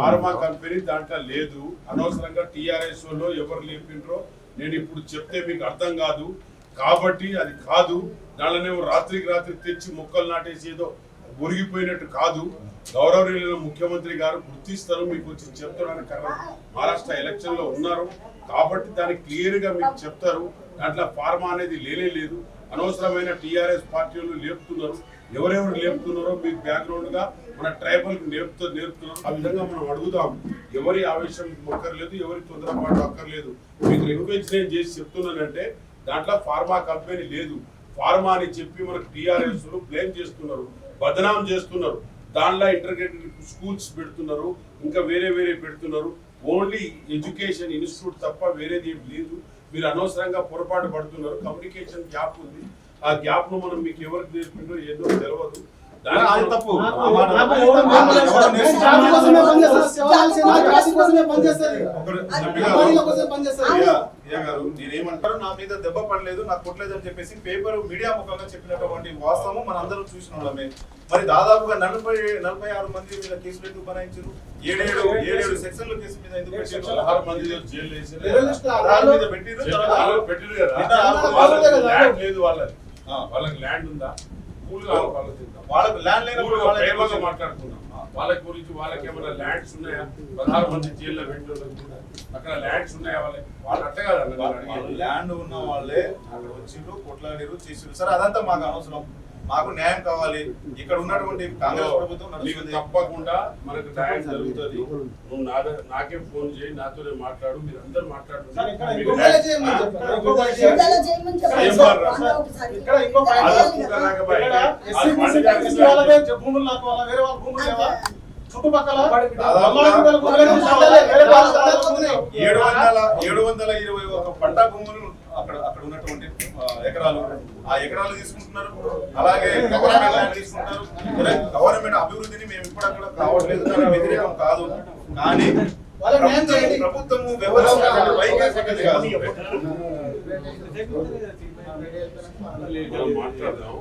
Pharma company దాంట్లో లేదు. అనవసరంగా టిఆర్ఎస్లో ఎవరు లేపిండ్రో నేను ఇప్పుడు చెప్తే మీకు అర్థం కాదు. కాబట్టి అది కాదు. దానిలోనే రాత్రికి రాత్రి తెచ్చి మొక్కలు నాటేసి ఏదో ఒరిగిపోయినట్టు కాదు. గౌరవనీయులైన ముఖ్యమంత్రి గారు గుర్తిస్తారు మీకు వచ్చి చెప్తారని కారణం మహారాష్ట్ర ఎలక్షన్లో ఉన్నారు. కాబట్టి దానికి క్లియర్గా మీకు చెప్తారు. దాంట్లో ఫార్మా అనేది లేనే లేదు. అనవసరమైన టీఆర్ఎస్ పార్టీలు లేపుతున్నారు. ఎవరెవరు నేర్పుతున్నారో మీకు బ్యాక్గ్రౌండ్గా మన ట్రైబల్ నేర్పుతూ నేర్పుతున్నారు. ఆ విధంగా మనం అడుగుదాం. ఎవరి ఆవేశం అక్కర్లేదు ఎవరి తొందరపాటు అక్కర్లేదు మీకు రిక్వెస్ట్ నేను చేసి చెప్తున్నానంటే దాంట్లో ఫార్మా కంపెనీ లేదు. ఫార్మా అని చెప్పి మనకు టీఆర్ఎస్ బ్లేమ్ చేస్తున్నారు. బదనాం చేస్తున్నారు. దాంట్లో ఇంటర్గ్రేటెడ్ స్కూల్స్ పెడుతున్నారు. ఇంకా వేరే వేరే పెడుతున్నారు. ఓన్లీ ఎడ్యుకేషన్ ఇన్స్టిట్యూట్ తప్ప వేరేది ఏం లేదు. మీరు అనవసరంగా పొరపాటు పడుతున్నారు. కమ్యూనికేషన్ గ్యాప్ ఉంది. ఆ గ్యాప్ను మనం మీకు ఎవరికి నేర్పిండో ఏదో తెలియదు. నేనేమంటారు నా మీద దెబ్బ పడలేదు నాకు కొట్టలేదు అని చెప్పేసి పేపర్ మీడియా ముఖంగా చెప్పినటువంటి వాస్తవం మన అందరం చూసిన వాళ్ళమే మరి దాదాపుగా నలభై నలభై ఆరు మంది మీద కేసులు ఎందుకు బనాయించారు? ఏడేడు ఏడేడు సెక్షన్ల కేసు మీద ఎందుకు పెట్టారు పదహారు మంది జైలు మీద పెట్టిరు కదా. ఆరు- వాళ్ళకి ఆరు- ల్యాండ్ లేదు వాళ్ళకి ఆ. వాళ్ళకి ల్యాండ్ ఉందా? వాళ్ళకి ల్యాండ్ లేనప్పుడు కూల్గా వాళ్ళ వాళ్ళ గురించి వాళ్ళకి ఏమైనా ల్యాండ్స్ ఉన్నాయా? పదహారు మంది జైల్లో పెట్టిన అక్కడ ల్యాండ్స్ ఉన్నాయా వాళ్ళకి? వాళ్ళు అట్ట కాదు వాళ్ళు. ల్యాండ్ ఉన్న వాళ్ళే వచ్చిండ్రు కొట్లాడిరు చేసిండ్రు. సరే అదంతా మాకు అనవసరం. మాకు న్యాయం కావాలి. ఇక్కడ ఉన్నటువంటి కాంగ్రెస్ ప్రభుత్వం తప్పకుండా మనకు న్యాయం జరుగుతుంది. నువ్వు నా నాకే ఫోన్ చేయి నాతోనే మాట్లాడు మీరు అందరు సార్, చుట్టుపక్కల. ఏడు వందల ఏడు వందల ఇరవై ఒక పంట భూములు అక్కడ అక్కడ ఉన్నటువంటి ఎకరాలు. ఆ ఎకరాలు తీసుకుంటున్నారు. అలాగే గవర్నమెంట్ ల్యాండ్ సరే, గవర్నమెంట్ అభివృద్ధిని మేము ఇప్పుడు అక్కడ కావట్లేదు. దానికి వ్యతిరేకం కాదు. కానీ ప్రభుత్వము వైఖరి కాదు. మాట్లాడదాం.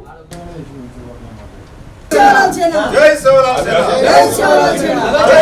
సేన. జై శివరాజ్. జై శివరాజ్ అదే